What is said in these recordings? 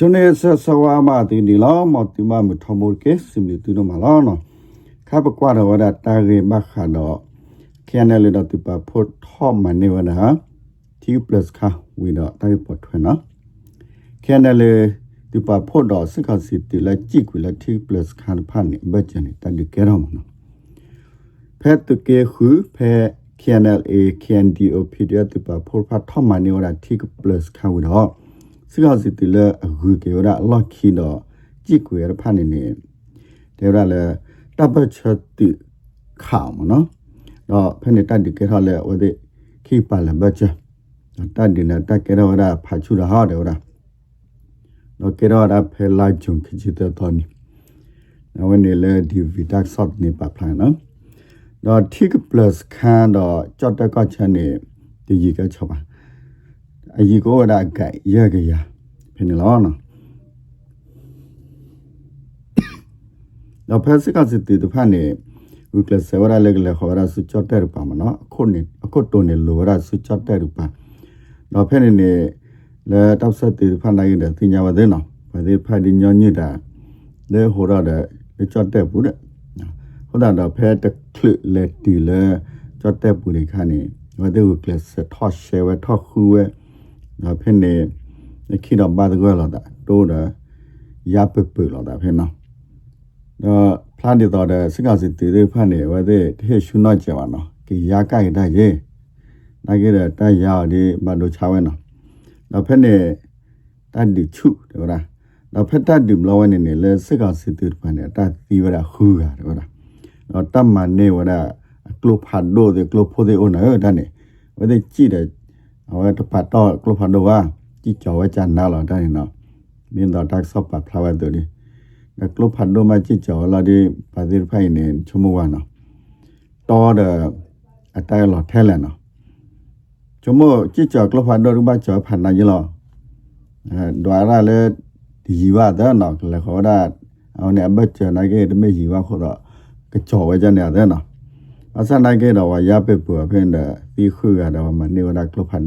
ကျွန်နေဆဆဝါမတီနီလောမတိမမထမိုကေစင်မီတူနမလောနော်ခပ်ကွာတော့ဝဒတာရေမခါတော့ခရနယ်လတော့တူပါဖို့ထောမနေဝဒဟာ T+ ခါဝီတော့တိုင်ပေါ်ထွန်းနော်ခရနယ်လေတူပါဖို့တော့စကစီတီလက်ကြည့်ကွေလက် T+ ခါဖန်နေဘတ်ချန်တန်ဒီကဲရမနော်ဖက်တကေခုဖဲ KNLA KNDO PDF တူပါဖို့ဖတ်ထောမနေဝဒ T+ ခါဝီတော့ စကားစီတလအခုကေရလော့ခီတော့ကြည့်ကွယ်ရဖာနေနေတယ်ရလဲတပတ်ချက်တိခါမနော်တော့ဖနေတတ်ဒီကေထားလဲဝဒခိပါလဘချာတတ်ဒီနတကေရဝရဖာချူရဟာတယ်ရတော့ကေရဝရဖဲလာဂျုံခချီတဲ့တော်နီနဝနေလဲဒီဗီတက်ဆော့နေပါဖလာနော်တော့ tick plus ခန်းတော့ကြော့တက်ကချက်နေဒီကြီးကချက်ပါ အကြီးကိုရကရရရဖိနေလောနော်တော့ဖက်စစ်ကစစ်တီတဖာနေဥကလဆဝရလက်လေခေါ်ရဆုချတ်တဲ့ပါမနော်အခုနေအခုတုန်နေလိုရဆုချတ်တဲ့ပါတော့ဖက်နေနေလေတောက်ဆက်တီတဖာနိုင်တဲ့တင်ညာပါသေးနော်ဘာသေးဖာဒီညညတာလေဟိုရတဲ့ချတ်တဲ့ဘူးတဲ့ဟုတ်တာတော့ဖက်တကလလေတီလေချတ်တဲ့ဘူးဒီခါနေဘာသေးဥကလဆထော့ရှဲဝထော့ခူဝဲ တော့ဖက်နေခိတော့ဘာတကွလာတာတိုးတာရပပလာတာဖက်နော်တော့ဖလာဒီတော့တဲ့စကစီတီတွေဖတ်နေဝတဲ့တဟရှုနော့ကြပါနော်ကီရကိုက်တဲ့ရေနိုင်ကြတဲ့တရဒီမတို့ချဝဲနော်တော့ဖက်နေတတ်ဒီချုတဲ့လားတော့ဖက်တတ်ဒီမလောဝဲနေနေလဲစကစီတီဖတ်နေတတ်သီဝရခူးရတယ်လားတော့တတ်မနေဝရကလုဖတ်ဒိုတဲ့ကလုဖိုတဲ့အိုနော်တဲ့နေဝတဲ့ကြည့်တယ် ဝဲတပတ်တော့ကလုဖတ်ဒိုကကြည့်ကြောဝဲချန်နာလာတဲ့နော်မင်းတော့တက်ဆော့ပတ်ဖလာဝဲတို့ဒီကလပ်ဖတ်ဒိုမချစ်ချောလာဒီပါဒီဖိုင်နေချမဝနာတော်တဲ့အတိုင်လောထဲလဲနော်ချမချစ်ချောကလပ်ဖတ်ဒိုရမချောဖန်နာကြီးလောအဲဒွာရလဲဒီជីဝတဲ့နော်လေခေါ်တာအောင်နေအဘချနာကေတမေជីဝခေါ်တော့ကကြောဝဲကြနေတယ်နော်အစနိုင်ကေတော့ရပပူဖင်းတဲ့ဒီခုကတော့မနေဝဒကလပ်ဖတ်ဒိုနေတဲ့ခုချိမမမနော်သခွညာတယ်နော်တက်ဆော့ပါဖလာတာเอเอตาขญาတကြပါနော်နော်တဲ့ကလဖိုလေးဖာမနော်မနေဝဲအဲကလဖိုလေးဖခုလေတင်ညာပါတော့ဖိနေတင်နာခုရတာလာကတိဖာအိုဒီတာဟိုဒါတော့တပ်စတီ တဲ့ဖာဒီဟာခုဝိမတ်တွေဝဒတက်လာတက်ကလဖိနေလေအဲစကစီတီလာအိုတီဒီတဲ့ဖာနေနော်ဟာခုဝဒဘဖဲလာတဲ့တော့ခိုင်လာဒီမဲ့ထိဝဲလျာတင်ညာပါနော်မင်းမဲ့တဲ့လက်ကြည့်ကတီလေကချတ်တဲ့ပါလျာတင်ညာပါဝနေဘของน่ะเลยตากิปอดถอยได้ฟ้าดับที่ว่าว่าตับสติได้ฟ้าได้บลอเวมาว่าอันนี้บิวหานาก็ชอดแล้วจิเนาะอ่าคาเมลลอลีดีว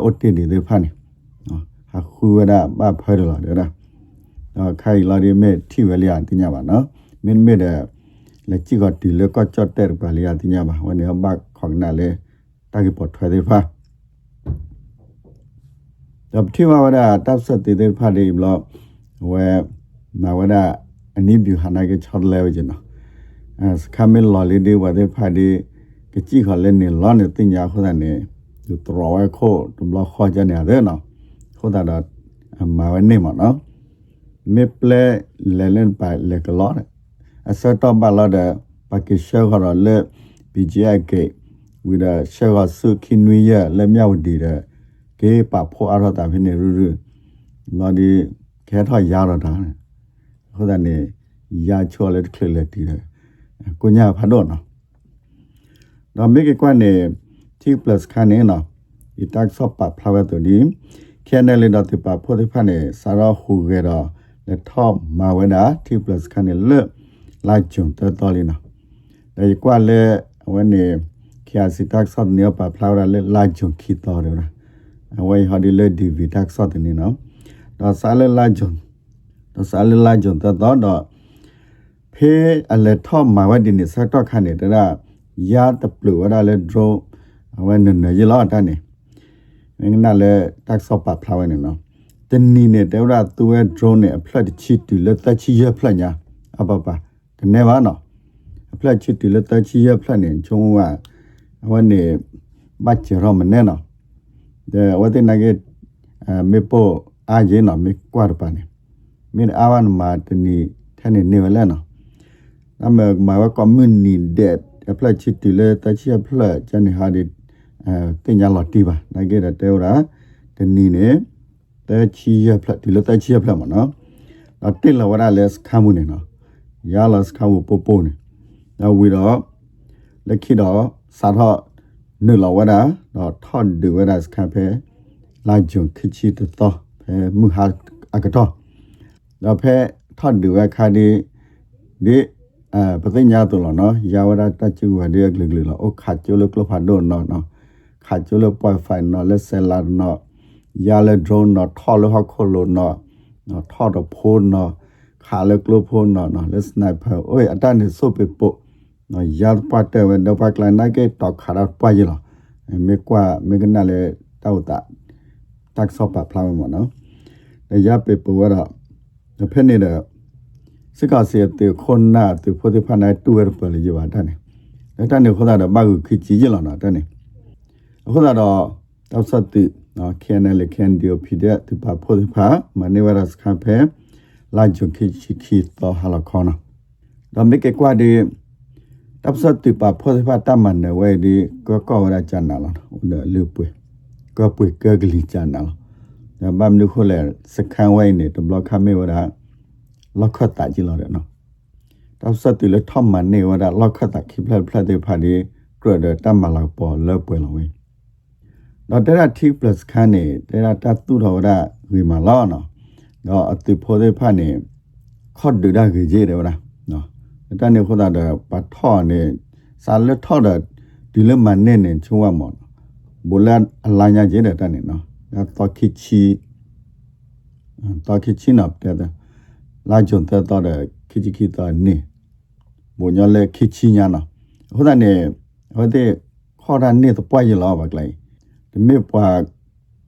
่าได้ฟ้าดีก็จี้ขอเล่นนี่ အခုရပဖရလာတယ်နော်တော့ခိုင်လာရမဲ့ထိဝလျာတင်ရပါနော်မင်းမဲ့တဲ့လက်ကြည့်ကတီလကချတ်တဲ့ပါလျာတင်ရပါဝင်ရဘခေါင်းနာလေတာကပေါ်ထွေးတယ်ဖာတော့ထိမဝဒတပ်ဆက်တည်တဲ့ဖာဒီဘလော့ဝဲမဝဒအနိဗျူဟာနာကချတ်လဲဝကျနော်အဲစခမဲလော်လေးဒီဝတဲ့ဖာဒီကကြည့်ခလဲနေလောနေတင်ရခုတဲ့နေသူတော်ဝဲခို့ဒုံလောခေါ်ကြနေရတယ်နော် ပါလေကလောအစတော့ဘာလာတဲ့ပါကရှောခရလေ BGI ကေဝိဒရှေဝဆုခိနွေရလက်မြောက်တည်တဲ့ကေပါဖို့အရတာဖြစ်နေရရနော်ဒီခဲထောက်ရတော့တာဟုတ်တယ်နေရချော်လက်ခလက်လက်တည်တယ်ကိုညာဖတ်တော့နော်တော့မိကကွနဲ့ T+ ခန်းနေနော်ဒီတက်ဆော့ပါဖလာဝဲတူဒီခဲနယ်လေတော့တ ပါဖို့ဒီဖတ်နေစာရဟူကြတော့လက်ထောက်မာဝဲတာ T+ ခန်းနေလက်လိုက်ဂျုံတော်တော်လေးနော်ဒါကွာလေဝဲနေခရစီတက်ဆော့နေပါဖလာရလေလာဂျုံခီတော်ရအဝဲဟာဒီလေဒီဗီတက်ဆော့နေနော်တော့ဆာလေလာဂျုံတော့ဆာလေလာဂျုံတော့တော့ဖေးအလက်ထော့မာဝဒီနေစတော့ခါနေတဲ့ရာတပလူရလေ ငနာလဲတက်ဆော့ပါဖလာဝဲနေနော်တနီနဲ့တဲရသူရဲ့ drone နဲ့အဖလက်ချီတူလက်သက်ချီရဖလက်ညာအပပတနေ့ပါနော်အဖလက်ချီတူလက်သက်ချီရဖလက်နေချုံဝအဝနေဘတ်ချရမနေနော်ဒါဝတ်နေကေမေပိုအာဂျေနော်မေကွာပါနေမင်းအဝန်မာတနီထဲနေနေလဲနော်အမေမာဝကွန်မြူနီဒက်အဖလက်ချီတူလက်သက်ချီအဖလက်ဂျန်ဟာဒီ အဲတင်ကြလာတီပါနိုင်ခဲ့တဲ့တဲဟိုတာဒီနီနေတဲချီရဖလက်ဒီလိုတဲချီရဖလက်မှာနော်အတက်လာဝရလက်စခမှုနေနော်ရလာစခမှုပို့ပို့နေတော့ဝီတော့လက်ခိတော့စာထနလဝရတော့ထွန်ဒီဝရစခဖဲလာဂျုံခချီတတော့ဖဲမူဟာအကတော့တော့ဖဲထွန်ဒီဝခါဒီဒီအဲပသိညာတူလောနော်ရဝရတချူဝဒီကလကလလောအခါကျုလကလဖာဒွန်နော်နော် ခါချိုလပွိုင်ဖိုင်နော်လက်ဆယ်လာနော်ယာလေဒရုန်းနော်ထော်လဟခလိုနော်နော်ထော်တော့ဖိုးနော်ခါလေကလဖိုးနော်နော်လက်စနိုက်ပါအိုးအတန်နေဆုပ်ပေပို့နော်ယာပတ်တဲ့ဝဒပကလနိုင်ကေတော့ခါရပွားရလားမေကွာမေကနာလေတောက်တာတက်ဆော့ပါဖလာမနော်ဒါရပေပို့ရတော့ဖက်နေတဲ့စကားစီတေခွန်နာတေဖို့တေဖနာတူရပလေရပါတန်းနေတန်းနေခေါ်တာတော့ဘာကိုခချီကြလာတာတန်းနေ အခုတော့တောက်ဆက်တိနော် KNL KNDO PD ဒီပါဖို့တေဖာမနေဝရစခဖဲလာဂျုခီချီခီတော့ဟာလခေါနာတော့မိကေကွာဒီတပ်စတ်တိပါဖို့တေဖာတမန်နေဝဲဒီကောကောရချန်နာလာဦးလေလူပွေကောပွေကဂလီချန်နာလာဒါဘမ်နုခိုလေစခန်ဝဲနေတဘလခမေဝရာလောက်ခတ်တာကြည့်လို့ရနော်တောက်ဆက်တူလထမန်နေဝဒလောက်ခတ်တာခိဖလက်ဖလက်တွေဖာဒီကရဒတမလောက်ပေါ်လောက်ပွဲလောဝေး တော့တရ T+ ခန်းနေတရတတူတော်ရဝီမလောနော်တော့အတိဖို့တွေဖာနေခော့ဒူဒါကြီးကြတယ်ဗလားနော်တန်နေခေါ်တာတော့ပတ်ထောနေစာလက်ထောတဲ့ဒီလမနဲ့နေချုံဝမော်ဘူလန်အလာညာကြတဲ့တန်နေနော်တော့ခိချီတော့ခိချီနပ်တဲ့လာဂျွန်တဲ့တော့ခိချီခိတာနေဘုံညလေခိချီညာနော်ဟိုတဲ့နေဟိုတဲ့ခေါ်တာနေတော့ပွားရလောက်ပါကလေး ဒီမေပွား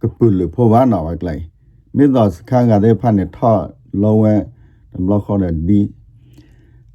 ကပူလဖို့ဝါနော်ပါကလေးမိတော့စခန်းကတဲ့ဖတ်နေထော့လုံးဝဒီဘလောက်ခေါ်တဲ့ဒီ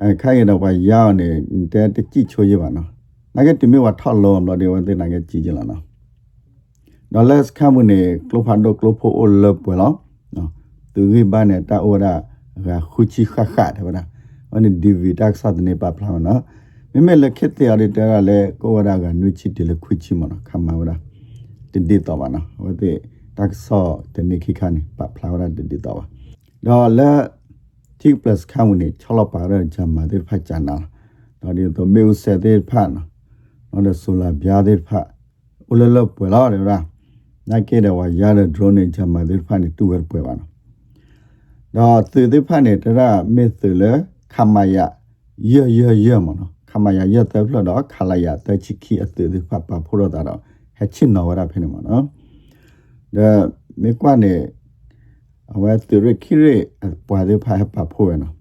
အဲခိုင်ရတော့ရောင်းနေတဲ့တကြည့်ချိုးရပါနော်နာကတိမေဝထော့လုံးတော့ဒီဝန်တဲ့နာကကြည့်ကြလားနော်ဒေါ်လာစခမ်းမနေကလိုဖန်ဒိုကလိုဖိုအိုလပွေလောနော်သူရိဘာနေတာအိုရာကခုချီခခတ်တယ်ဗလားဟိုနေဒီဗီတက်ဆတ်နေပါဖလာနော်မိမဲလက်ခက်တဲ့ရတဲ့ကလည်းကိုဝရကနွချီတယ်လက်ခွချီမနော်ခမဝ ရတင်ဒီတော့ပါနော်ဟိုတဲ့တက်ဆော့တနေခိခါနေပါဖလာဝရတင်ဒီတော့ပါတော့လက် T+ ခံဝင်နေ6လောက်ပါတဲ့ဂျမ်မာတဲ့ဖတ်ကြနာတော့ဒီတော့မေဥဆက်တဲ့ဖတ်နော်တော့ဆိုလာပြားတဲ့ဖတ်ဦးလလပွေလာတယ်လားနိုင်ခဲ့တယ်ဝါရတဲ့ drone နဲ့ဂျမ်မာတဲ့ဖတ်နေတူဝဲပွေပါနော်တော့သူတဲ့ဖတ်နေတရမေသလေခမယရရရမနော်ခမယရတဲ့ဖတ်တော့ခလာယတဲ့ချီခီအတူတဲ့ဖတ်ပါဖို့တော့တော့ ဟချင်နော်ဝရဖိနေမနော်ဒါမေကွာနေအဝဲသူရခိရပွားတဲ့ဖတ်ပါဖို့နော်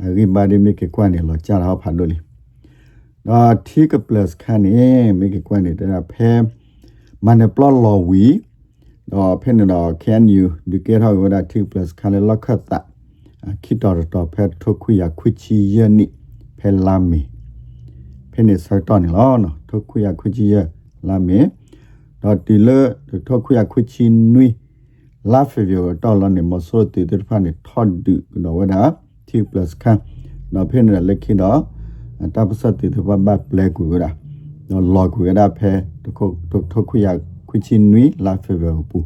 အရိဘာဒီမေကကွာနေလောကြာတော့ဖတ်လို့လီတော့ T+ ခန်းနေမေကကွာနေတဲ့ဖဲမန်ပလော်လော်ဝီတော့ဖဲနေတော့ can you ဒီကေထောက်ဝဒ T+ ခန်းလေလောက်ခတ်တာခိတော်တော့ဖဲထုတ်ခွေရခွချီယနိဖဲလာမီဖဲနေစတော့နေလောနော်ထုတ်ခွေရခွချီယ လာမီတော့ဒီလေထုတ်ခွေရခွချီနွီလာဖေဗီတော့လောနေမဆိုတီတဲ့ဖာနေထော်ဒူတော့ဝဒါ T+ ခန်းတော့ဖဲနေလက်ခိတော့တပ်ပစတိတဘဘပလက်ကူရတော့လော်ကူရဖဲတခုထုတ်ခွေရခွချီနွီလာဖေဗီပူ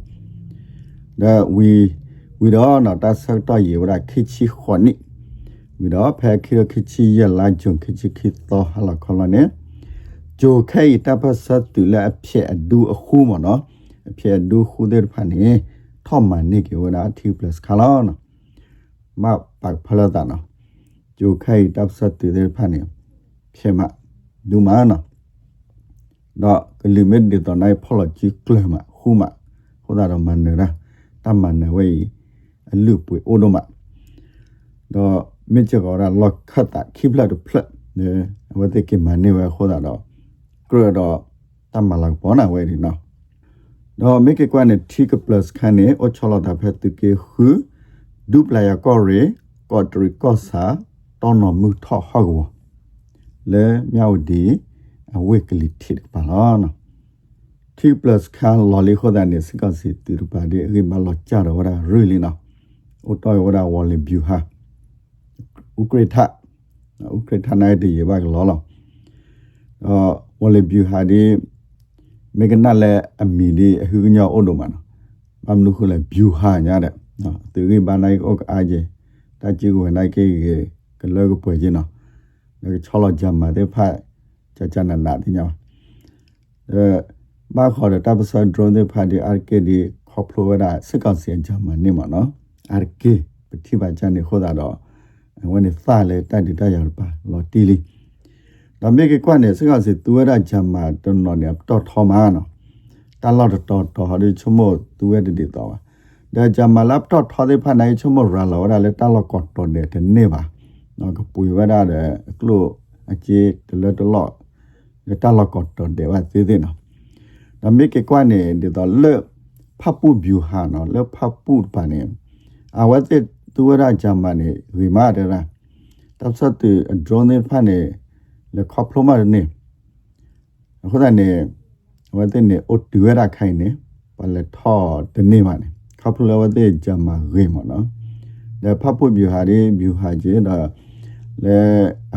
ဒါဝီဝီတော့နော်တဆက်တော့ရေဝရခိချီခွန်နိဝီတော့ဖဲခိရခိချီရလာဂျုံခိချီခိတော့ဟလာခလနေ ဂျိုခဲတပစတ်တူလာအဖြစ်အဒူအခုမနော်အဖြစ်အဒူခုတဲ့ဖာနေထော့မန်နိကေဝရ T+ ခလာနော်မပတ်ဖလာတာနော်ဂျိုခဲတပစတ်တူတဲ့ဖာနေဖြစ်မဒူမာနော်တော့ကလီမစ်ဒီတော့နိုင်ဖော်လဂျီကလမခုမခုဒါတော့မန်နေတာတမန်နေဝေးအလူပွေအိုဒမတော့မြစ်ချော်ရလောက်ခတ်တာခိပလက်ဖလက်နေဝတ်တိကမနေဝဲခေါ်တာတော့ ကရတော့တမလောက်ပေါ်နာဝဲဒီနော်တော့မိကကွနဲ့ T+ ခန်းနေအချလတာဖက်တကေခုဒူပလာယာကောရီကော့ထရီကောဆာတောနမှုထဟောလေမြောက်ဒီအဝက်ကလီတိပါလာနော် T+ ခန်းလော်လီခေါ်တဲ့နေစကစီတူပါဒီရိမလောချာတော့ရရီလီနော်အိုတိုဝရဝလီဘျူဟာဥကရထဥကရထနိုင်ဒီရပါကလောလော အော်ဝလဘီဟာဒီမေကနာလဲအမီဒီအဟူညောအုံတို့မနော်ဘာမလို့ခုလဲဘီဟာညာတဲ့နော်သူကြီးဘာနိုင်အောက်အားကြီးတာကြီးကိုနိုင်ကေကလောကပွေကြီးနော်ငါချောလာကြမှာတဲ့ဖိုက်ကြာကြာနာနာတင်ညာအဲဘာခေါ်တဲ့တပ်ဆန်ဒရုန်းတွေဖာဒီအာကေဒီခေါပလိုဝဒါစစ်ကောင်စီအကြမှာနေမှာနော်အာကေပတိပါကြနေခေါ်တာတော့ဝင်နေသလဲတန်တတရပါလော်တီလေး ဒါမေကကွနဲ့စကစေသူရချမ်းမှာတော်တော်နဲ့တော်ထော်မှာနော်တလောက်တော်တော်ဟာဒီချုံမသူရတဲ့တေတော်ပါဒါချမ်းမှာ laptop ထော်တဲ့ဖက်နိုင်ချုံမရလာတော့လည်းတလောက်ကော့တော်နဲ့တနေ့ပါနော်ကပူရတဲ့ကလို့အကျေတလတလောက်တလောက်ကော့တော်တယ်ပါသေးသေးနော်ဒါမေကကွနဲ့ဒီတော်လဲ့ဖပ်ပူဗျူဟာနော်လဲ့ဖပ်ပူပါနေအဝတ်တဲ့သူရချမ်းမှာနေဝိမာတဲ့လားတပ်စတဲ့ drone ဖက်နေ လေခေါပလိုမာနေခုနနေဝတ်တဲ့နေအိုတူရခိုင်နေပါလေထော်တနေပါနေခပ်လဝတဲ့ဂျမရေမနော်ဒါဖဖို့ဗျူဟာဒီဗျူဟာကြီးဒါလေ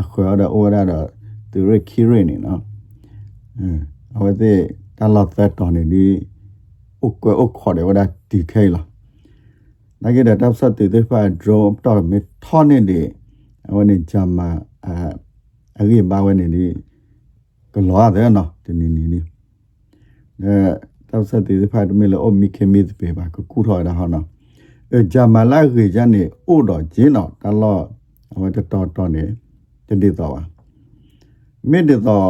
အခေါ်ရအော်ရတာသူရခီရနေနော်အဝတဲ့တလောက်သက်တော်နေဒီဥကွဥခေါ်တယ်ဝဒတီခဲလာနာကြတဲ့တပ်ဆက်တဲ့ဖာဒရိုတော့မထောနေဒီအဝနေဂျမအ အကြီးဘာဝနေဒီကလောရတယ်နော်ဒီနီနီနီအဲတောက်ဆက်တဲ့ဖတ်မီလောမီခေမီဒပေပါကကူထော်ရဟောနော်အဂျမလာခေဂျန်နေအိုတော်ဂျင်းတော်တလောအဝတတော်တော်နေတတိတော်ပါမိတတော်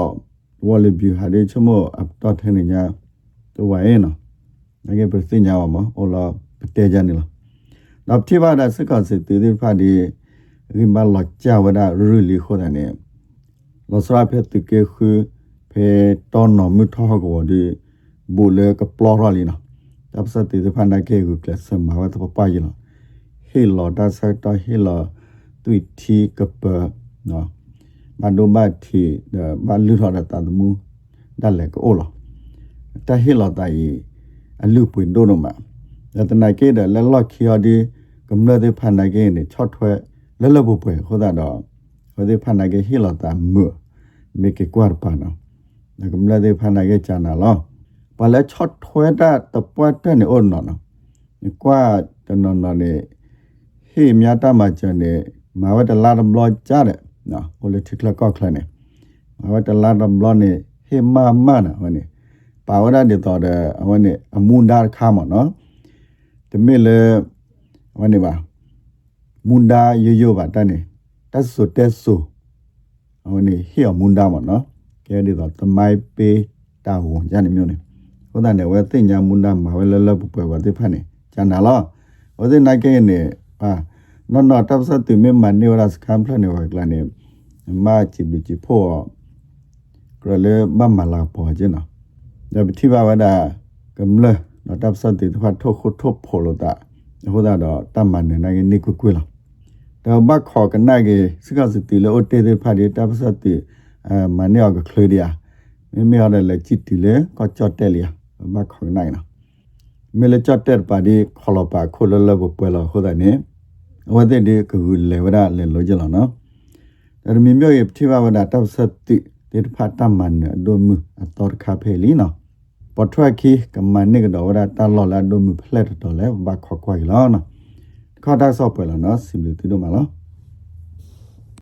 ဝလဘီဟာဒီချမောအပ်တော်ထနေညာတော့ဝဲနော်ငါကပြသိညာပါမအိုလာပတေဂျန်နေလားနောက်တိပါဒစကစစ်တေဒီဖာဒီရိမလချဝဒရူလီခို ဒနေလောစရာဖက်တကေခုဖေတော်နော်မူထောကောဒီဘူလေကပလောရလီနော်တပ်စတိဖန်ဒကေကိုကလစမဝတ်ပပယလောဟီလောဒါဆတ်တဟီလောတွီတီကပနော်ဘာဒိုဘတ်တီဘာလူထော်တာတမှုဒါလည်းကိုလောတဟီလောတိုင်အလူပွင့်ဒိုနမယတနာကေဒလလော့ခီယောဒီကမ္လဒေဖန်ဒကေနေချော့ထွဲလလဘပွေခေါ်တာတော့ဟိုဒီဖန်ဒကေဟီလောတာမှုမေကေကွာပါနော်ကမ္လဒေဖန်ဒ ကေချာနာလောပါလဲချော့ထွဲတာတပွတ်တဲ့နေအော်နော်နော်ကွာတနော်နော်နေဟေးမြတ်တမချန်နေမာဝတ်တလာဒဘလော့ကြတဲ့နော်ဟိုလေထိကလကောက်ခလနေမာဝတ်တလာဒဘလော့နေဟေးမမနာဟိုနေပါဝရတဲ့တော်တဲ့အဝနေအမွန်ဒါခါမနော်တမေလေဟိုနေပါမွန်ဒါရရပါတနေ တက်ဆူတက်ဆူဟိုနေဟေးမွန်ဒါမနော်ကဲဒီတော့တမိုင်ပေးတာဝန်ကြနေမျိုးနေဟိုတဲ့နေဝဲတင်ညာမွန်းတာမဝဲလလပပွဲဝတိဖာနေကျန်တာလောဟိုတဲ့နိုင်ကဲနေအာနော်နော်တပ်စတ်မေမနေဝရစကမ်ဖလနေဝကလနေမာချီဘချီဖို့ကရလေမမလာပေါ်ကျနော်ဒါပတိဘာဝဒကမ္လနော်တပ်စတ်တိဖတ်ထုတ်ခုထုတ်ဖို့လို့တာဟိုတဲ့တော့တမန်နေနိုင်နေကွကွလာ တော့ဘတ်ခေါ်ကနိုင်ကစကစတိလို့တေတေဖတ်တပ်စတ်တိအဲမနေောကခလီယာမေမေရလေချစ်တီလေကချတ်တယ်လျာမခေါနိုင်နာမေလချတ်တဲ့ပါဒီခလပါခိုလလဘပွဲလာဟိုတဲ့နေဝတဲ့ဒီကူလေဝရလေလောကြလာနော်ဒါမီမျိုးရတိဝဝဒတောက်စတိတေဖတ်တမန်ဒိုမူအတော်ခါဖေလီနော်ပထဝခီကမန်နေကတော့ဝရတလောလာဒိုမူဖလက်တော်လဲဘခေါ်ခွိုင်လောနော် ခေါ်တာဆော့ပွဲလာနော်စီမီတီတို့မလား